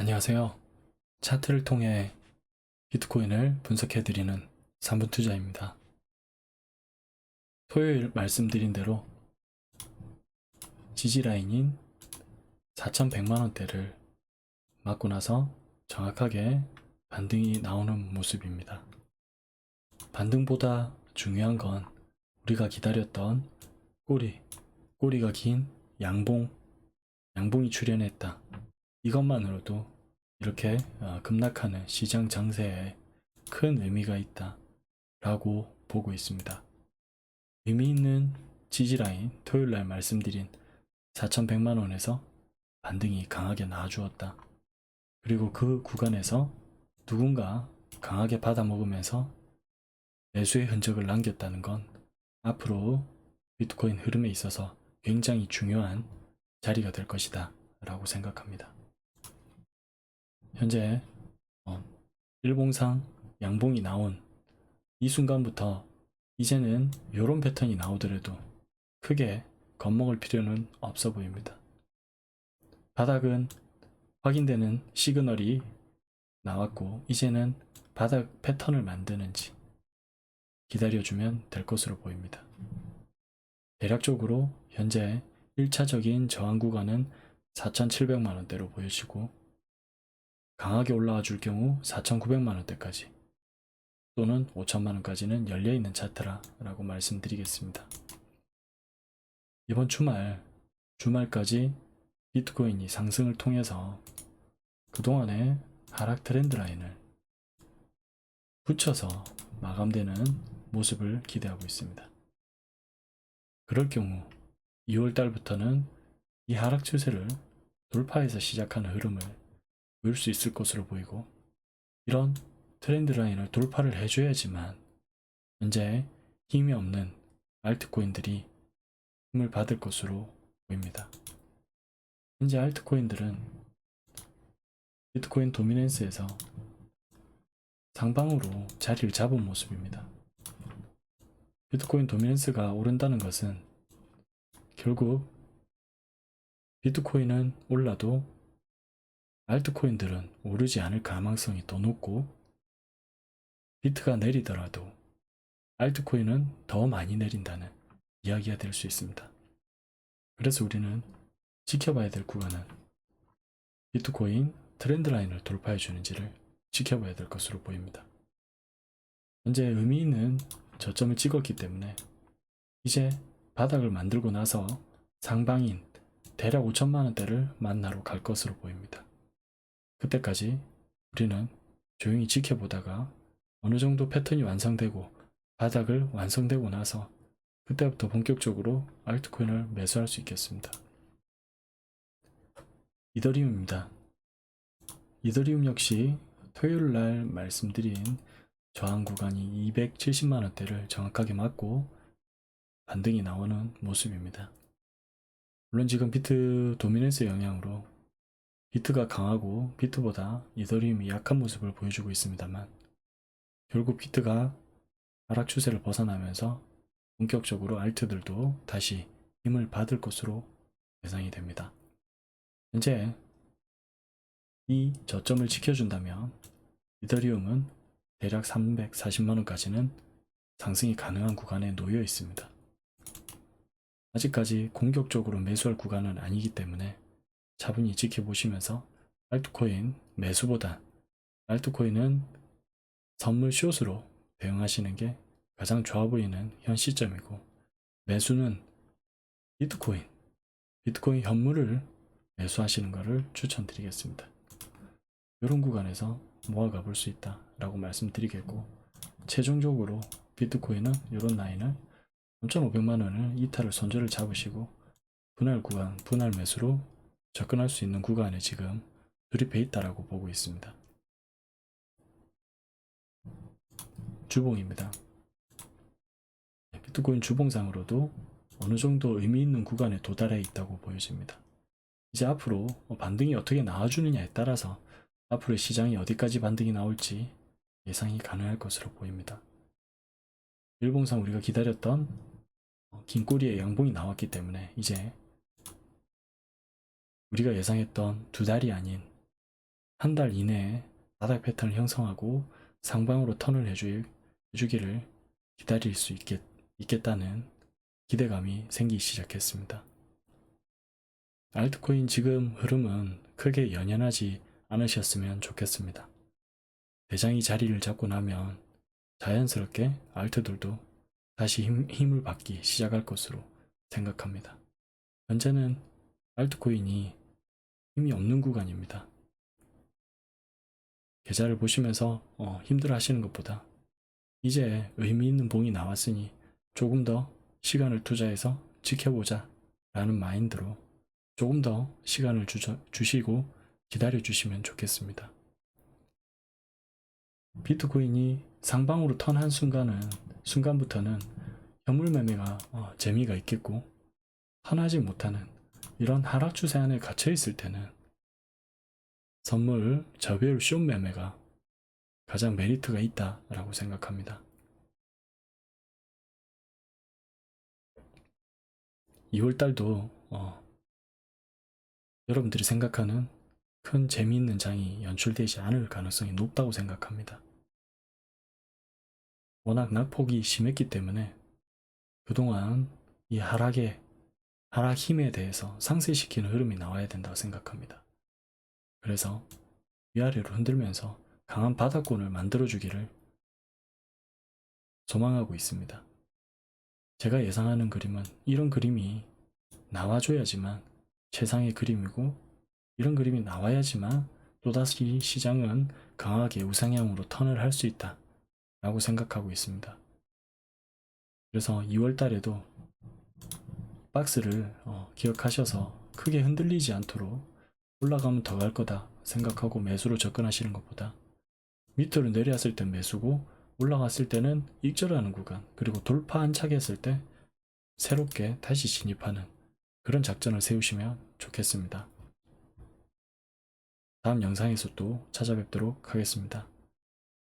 안녕하세요. 차트를 통해 비트코인을 분석해드리는 3분 투자입니다. 토요일 말씀드린 대로 지지라인인 4,100만원대를 맞고 나서 정확하게 반등이 나오는 모습입니다. 반등보다 중요한 건 우리가 기다렸던 꼬리, 꼬리가 긴 양봉, 양봉이 출현했다. 이것만으로도 이렇게 어, 급락하는 시장 장세에 큰 의미가 있다 라고 보고 있습니다. 의미 있는 지지라인 토요일 날 말씀드린 4,100만원에서 반등이 강하게 나와주었다. 그리고 그 구간에서 누군가 강하게 받아먹으면서 매수의 흔적을 남겼다는 건 앞으로 비트코인 흐름에 있어서 굉장히 중요한 자리가 될 것이다 라고 생각합니다. 현재 어, 일봉상 양봉이 나온 이 순간부터 이제는 이런 패턴이 나오더라도 크게 겁먹을 필요는 없어 보입니다. 바닥은 확인되는 시그널이 나왔고 이제는 바닥 패턴을 만드는지 기다려주면 될 것으로 보입니다. 대략적으로 현재 1차적인 저항 구간은 4,700만원대로 보여지고 강하게 올라와 줄 경우 4,900만원대까지 또는 5천만원까지는 열려있는 차트라 라고 말씀드리겠습니다. 이번 주말, 주말까지 비트코인이 상승을 통해서 그동안의 하락 트렌드 라인을 붙여서 마감되는 모습을 기대하고 있습니다. 그럴 경우 2월 달부터는 이 하락 추세를 돌파해서 시작하는 흐름을 보일 수 있을 것으로 보이고 이런 트렌드 라인을 돌파를 해줘야지만 현재 힘이 없는 알트코인들이 힘을 받을 것으로 보입니다. 현재 알트코인들은 비트코인 도미넌스에서 상방으로 자리를 잡은 모습입니다. 비트코인 도미넌스가 오른다는 것은 결국 비트코인은 올라도 알트코인들은 오르지 않을 가망성이 더 높고 비트가 내리더라도 알트코인은 더 많이 내린다는 이야기가 될 수 있습니다. 그래서 우리는 지켜봐야 될 구간은 비트코인 트렌드 라인을 돌파해 주는지를 지켜봐야 될 것으로 보입니다. 현재 의미 있는 저점을 찍었기 때문에 이제 바닥을 만들고 나서 상방인 대략 5천만 원대를 만나러 갈 것으로 보입니다. 그때까지 우리는 조용히 지켜보다가 어느 정도 패턴이 완성되고 바닥을 완성되고 나서 그때부터 본격적으로 알트코인을 매수할 수 있겠습니다. 이더리움입니다. 이더리움 역시 토요일 날 말씀드린 저항 구간이 270만 원대를 정확하게 맞고 반등이 나오는 모습입니다. 물론 지금 비트 도미넌스 영향으로 비트가 강하고 비트보다 이더리움이 약한 모습을 보여주고 있습니다만 결국 비트가 하락 추세를 벗어나면서 본격적으로 알트들도 다시 힘을 받을 것으로 예상이 됩니다. 현재 이 저점을 지켜준다면 이더리움은 대략 340만원까지는 상승이 가능한 구간에 놓여 있습니다. 아직까지 공격적으로 매수할 구간은 아니기 때문에 차분히 지켜보시면서 알트코인 매수보다 알트코인은 선물 숏으로 대응하시는 게 가장 좋아 보이는 현 시점이고 매수는 비트코인, 비트코인 현물을 매수하시는 것을 추천드리겠습니다. 이런 구간에서 모아가 볼 수 있다 라고 말씀드리겠고 최종적으로 비트코인은 이런 라인을 3,500만원을 이탈을 손절을 잡으시고 분할 구간, 분할 매수로 접근할 수 있는 구간에 지금 돌입해 있다라고 보고 있습니다. 주봉입니다. 네, 비트코인 주봉상으로도 어느 정도 의미 있는 구간에 도달해 있다고 보여집니다. 이제 앞으로 반등이 어떻게 나와주느냐에 따라서 앞으로 시장이 어디까지 반등이 나올지 예상이 가능할 것으로 보입니다. 일봉상 우리가 기다렸던 긴 꼬리의 양봉이 나왔기 때문에 이제 우리가 예상했던 두 달이 아닌 한 달 이내에 바닥 패턴을 형성하고 상방으로 턴을 해주, 해주기를 기다릴 수 있겠, 있겠다는 기대감이 생기기 시작했습니다. 알트코인 지금 흐름은 크게 연연하지 않으셨으면 좋겠습니다. 대장이 자리를 잡고 나면 자연스럽게 알트들도 다시 힘, 힘을 받기 시작할 것으로 생각합니다. 현재는 알트코인이 힘이 없는 구간입니다. 계좌를 보시면서 어, 힘들어 하시는 것보다 이제 의미 있는 봉이 나왔으니 조금 더 시간을 투자해서 지켜보자 라는 마인드로 조금 더 시간을 주저, 주시고 기다려 주시면 좋겠습니다. 비트코인이 상방으로 턴한 순간은 순간부터는 현물 매매가 어, 재미가 있겠고 턴하지 못하는 이런 하락 추세 안에 갇혀 있을 때는 선물 저배율 숏 매매가 가장 메리트가 있다라고 생각합니다. 2월 달도 어, 여러분들이 생각하는 큰 재미있는 장이 연출되지 않을 가능성이 높다고 생각합니다. 워낙 낙폭이 심했기 때문에 그동안 이 하락의 하락 힘에 대해서 상쇄시키는 흐름이 나와야 된다고 생각합니다. 그래서 위아래로 흔들면서 강한 바닥권을 만들어주기를 소망하고 있습니다. 제가 예상하는 그림은 이런 그림이 나와줘야지만 최상의 그림이고 이런 그림이 나와야지만 또다시 시장은 강하게 우상향으로 턴을 할 수 있다 라고 생각하고 있습니다. 그래서 2월 달에도 박스를 어, 기억하셔서 크게 흔들리지 않도록 올라가면 더 갈 거다 생각하고 매수로 접근하시는 것보다 밑으로 내려왔을 땐 매수고 올라갔을 때는 익절하는 구간 그리고 돌파 안착했을 때 새롭게 다시 진입하는 그런 작전을 세우시면 좋겠습니다. 다음 영상에서 또 찾아뵙도록 하겠습니다.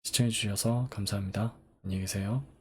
시청해주셔서 감사합니다. 안녕히 계세요.